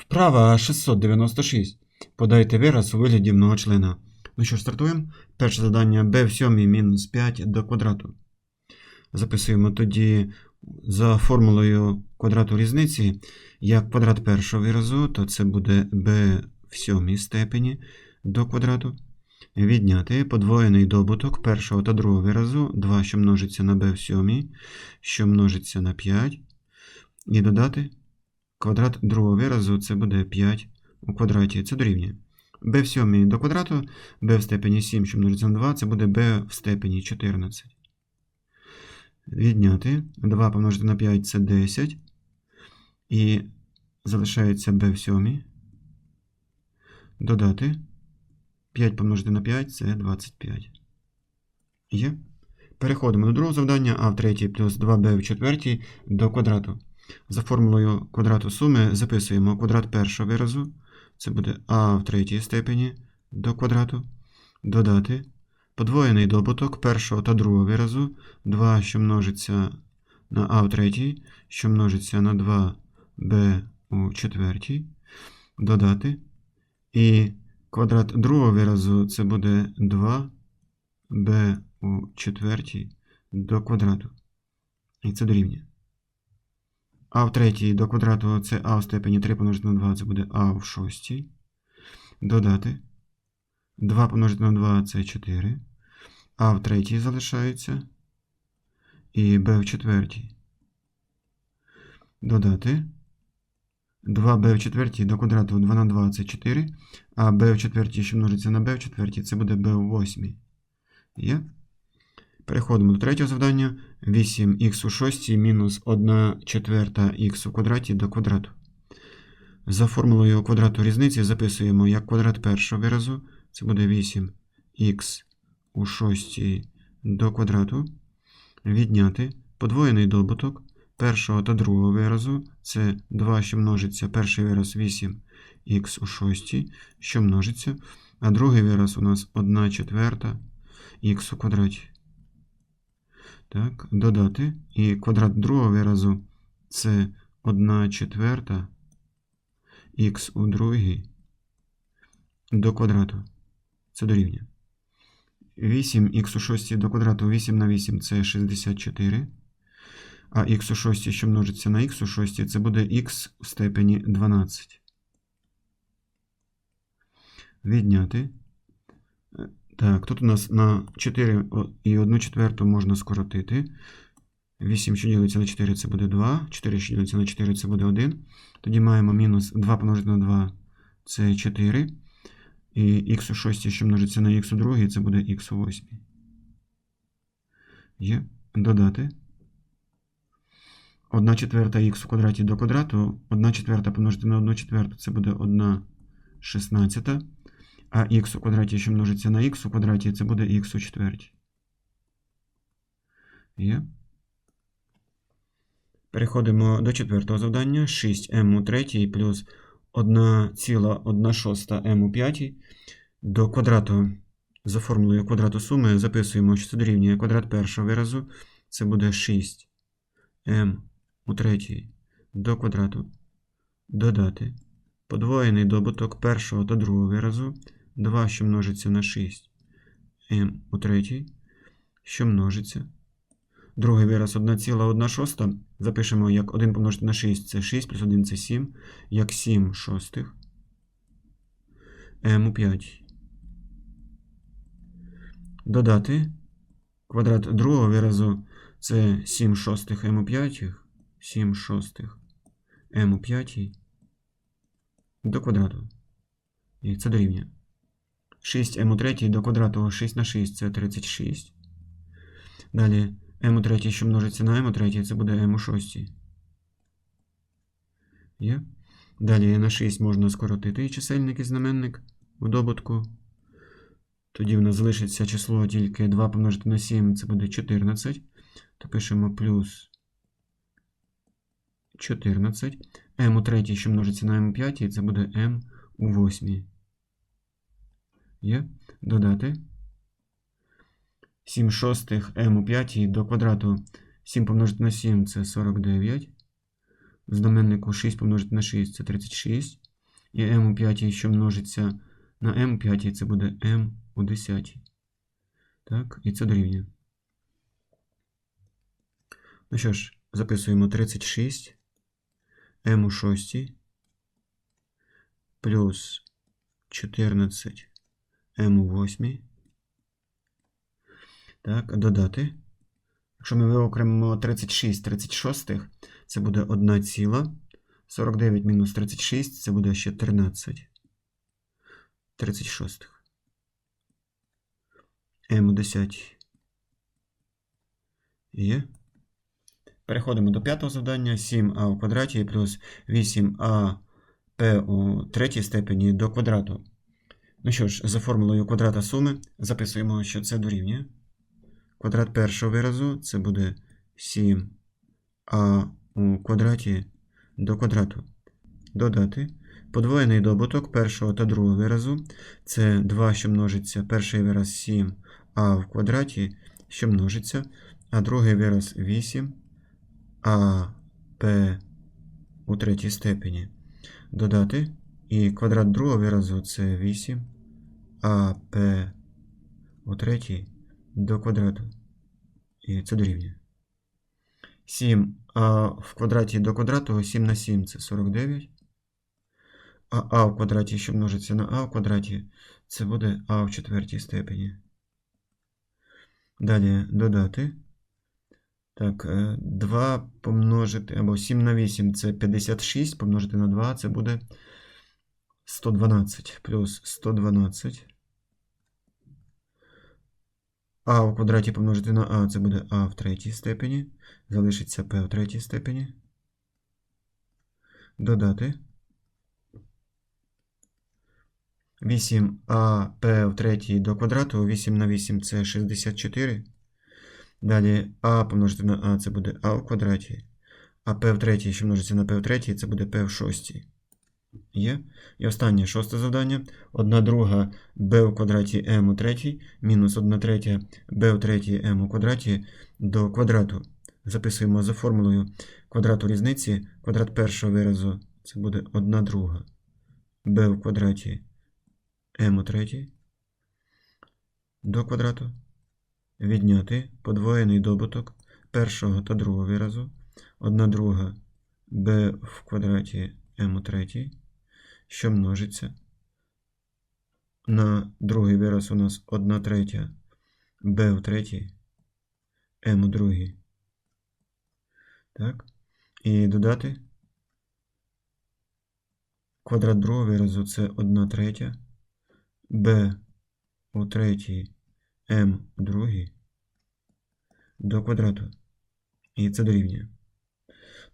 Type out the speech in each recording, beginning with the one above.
Вправа 696. Подайте вираз у вигляді многочлена. Ну що ж, стартуємо. Перше завдання b в сьомій мінус 5 до квадрату. Записуємо тоді за формулою квадрату різниці, як квадрат першого виразу, то це буде b в сьомій степені до квадрату. Відняти подвоєний добуток першого та другого виразу 2, що множиться на b в сьомій, що множиться на 5. І додати квадрат другого виразу це буде 5 у квадраті. Це дорівнює. b в сьомій до квадрату, b в степені 7, що множиться на 2, це буде b в степені 14. Відняти 2 помножити на 5 це 10. І залишається b в сьомій. Додати 5 помножити на 5 це 25. Є. Переходимо до другого завдання, а в третій плюс 2b в четвертій до квадрату. За формулою квадрату суми записуємо квадрат першого виразу. Це буде а в третій степені до квадрату. Додати подвоєний добуток першого та другого виразу. 2, що множиться на а в третій, що множиться на 2b у четвертій. Додати. І квадрат другого виразу це буде 2b у четвертій до квадрату. І це дорівнює. А в третій до квадрату це а в степені 3 помножити на 2, це буде а в шостій. Додати. 2 помножити на 2 це 4. А в третій залишається. І b в четвертій. Додати. 2b в четвертій до квадрату 2 на 2 це 4. А b в четвертій, що множиться на b в четвертій, це буде b у восьмій. Є? Переходимо до третього завдання. 8х у шостій мінус 1 четверта х у квадраті до квадрату. За формулою квадрату різниці записуємо як квадрат першого виразу. Це буде 8х у шостій до квадрату. Відняти подвоєний добуток першого та другого виразу. Це 2, що множиться перший вираз 8х у шостій, що множиться. А другий вираз у нас 1 четверта х у квадраті. Так, додати. І квадрат другого виразу це 1 четверта х у другій до квадрату. Це дорівнює. 8х у шостій до квадрату 8 на 8 це 64. А х у шостій, що множиться на х у шостій, це буде х у степені 12. Відняти. Так, тут у нас на 4 і 1 четверту можна скоротити. 8, що ділиться на 4, це буде 2. 4, що ділиться на 4, це буде 1. Тоді маємо мінус 2 помножити на 2, це 4. І х у 6, що множиться на х у 2, це буде х у 8. Є. Додати. 1 четверта х у квадраті до квадрату. 1 четверта помножити на 1 четверту, це буде 1 шістнадцята. А х у квадраті, що множиться на х у квадраті, це буде х у четвертій. Є. Переходимо до четвертого завдання. 6m у третій плюс 1,1 шоста m у п'ятій. До квадрату за формулою квадрату суми записуємо, що це дорівнює квадрат першого виразу. Це буде 6m у третій до квадрату. Додати. Подвоєний добуток першого та другого виразу. 2, що множиться на 6 m у третій, що множиться. Другий вираз 1,1 шоста. Запишемо як 1 помножити на 6 це 6, плюс 1 це 7, як 7 шостих m у 5. Додати квадрат другого виразу це 7 шостих m у 5, 7 шостих m у 5 до квадрату. І це дорівнює. 6m у третій до квадрату 6 на 6 це 36. Далі m у третій, що множиться на m у третій, це буде m у шостій. Є. Далі на 6 можна скоротити чисельник і знаменник в добутку. Тоді в нас залишиться число тільки 2 помножити на 7, це буде 14. То пишемо плюс 14. m у третій, що множиться на m у п'ятій, це буде m у восьмій. Є. Додати. 7 шостих m у п'ятій до квадрату 7 помножити на 7 це 49. В знаменнику 6 помножити на 6 це 36. І m у п'ятій, що множиться на m у п'ятій, це буде m у десятій. Так, і це дорівнює. Ну що ж, записуємо 36 m у шостій плюс 14 m у восьмій. Так, додати. Якщо ми виокремимо 36 36, це буде 1 ціла. 49 мінус 36, це буде ще 13. 36. М у 10. Є. Переходимо до п'ятого завдання. 7а у квадраті плюс 8а p у третій степені до квадрату. Ну що ж, за формулою квадрата суми записуємо, що це дорівнює. Квадрат першого виразу це буде 7а у квадраті до квадрату. Додати. Подвоєний добуток першого та другого виразу це 2, що множиться перший вираз 7а в квадраті, що множиться, а другий вираз 8 а p у третій степені. Додати. І квадрат другого виразу це 8 а p у третій до квадрату. І це дорівнює. 7 а в квадраті до квадрату 7 на 7 це 49. А а в квадраті, що множиться на а в квадраті, це буде а в четвертій степені. Далі додати. Так, 2 помножити, або 7 на 8 це 56, помножити на 2 це буде 112 плюс 112. А у квадраті помножити на А, це буде А в третій степені. Залишиться P в третій степені. Додати. 8АП в третій до квадрату. 8 на 8 це 64. Далі А помножити на А, це буде А в квадраті. А P в третій, що множиться на P в третій, це буде P в шостій. Є. І останнє шосте завдання. 1 друга b у квадраті m у третій, мінус 1 третя b у третій m у квадраті до квадрату. Записуємо за формулою квадрату різниці. Квадрат першого виразу це буде 1 друга b у квадраті m у третій до квадрату. Відняти подвоєний добуток першого та другого виразу. 1 друга b в квадраті m у третій що множиться. На другий вираз у нас 1 третя b у третій, m у другій. Так. І додати квадрат другого виразу це 1 третя b у третій, m у другій до квадрату. І це дорівнює.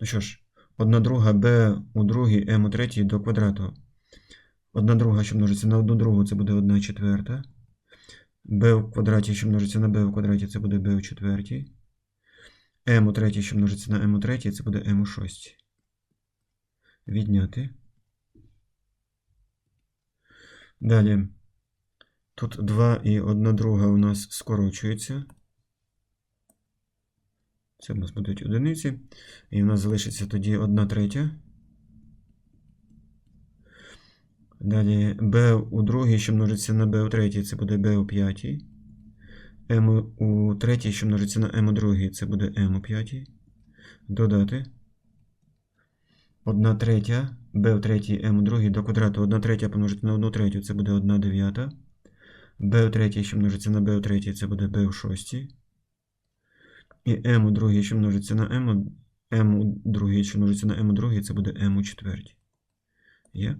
Ну що ж, 1 друга b у другій, m у третій до квадрату. Одна друга, що множиться на одну другу, це буде 1 четверта. b в квадраті, що множиться на b в квадраті, це буде b у четвертій. m у третій, що множиться на m у третій, це буде m у шостій. Відняти. Далі. Тут 2 і 1 друга у нас скорочується. Це у нас будуть одиниці. І у нас залишиться тоді 1 третя. Далі b у другій, що множиться на b у третій, це буде b у п'ятій. m у третій, що множиться на m у другій, це буде m у п'ятій. Додати. 1 третя, b у третій, m у другій до квадрату. 1 третя помножити на 1 третю, це буде 1 дев'ята. b у третій, що множиться на b у третій, це буде b у шостій. І m у другій, що множиться на m, m у другій, що множиться на m у другій, це буде m у четвертій. Є?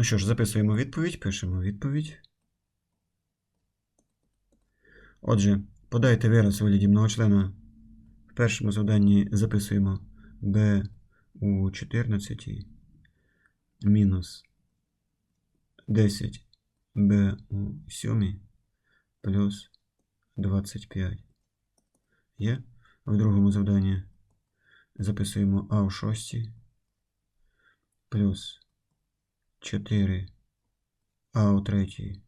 Ну що ж, записуємо відповідь, пишемо відповідь. Отже, подайте вираз у вигляді многочлена. В першому завданні записуємо b у 14 мінус 10 b у 7 плюс 25. Є. В другому завданні записуємо а у 6 плюс 4 А у третій,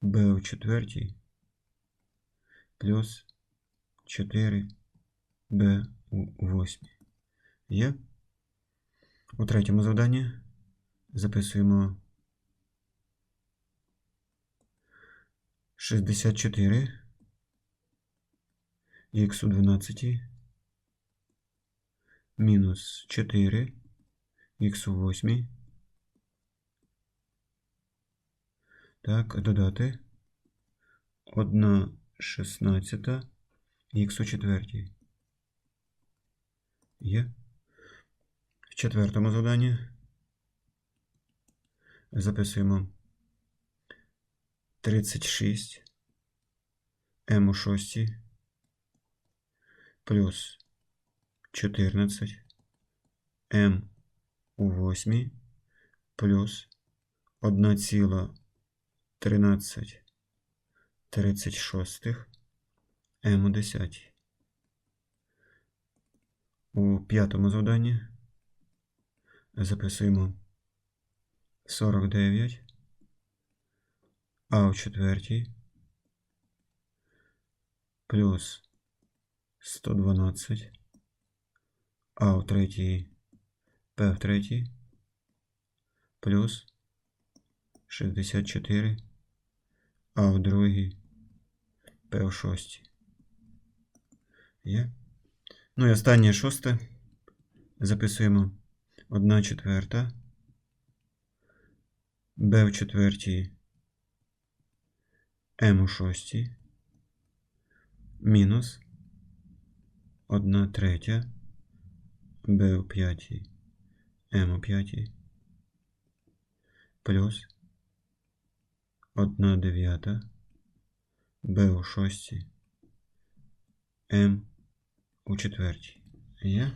Б у четвертій, плюс 4 Б у восьмій. Є. У третьому завданні Записуємо 64 х у 12 мінус 4 х у 8. Так, додати. 1 шістнадцята. Х у четвертій. Є. В четвертому заданні записуємо. 36 м у шостій плюс 14 м у восьмій. Плюс 1,13 36 м у 10. У п'ятому завданні записуємо 49, а у четвертій плюс 112, а у третій П в третій плюс 64, а у другій П в шостій. Є. Ну і останнє шосте. Записуємо 1 четверта. Б в четвертій. М у шостій. Мінус 1 третя. Б у п'ятій. М у п'ятій. Плюс 1 дев'ята. Б у шостій. М у четвертій. Є?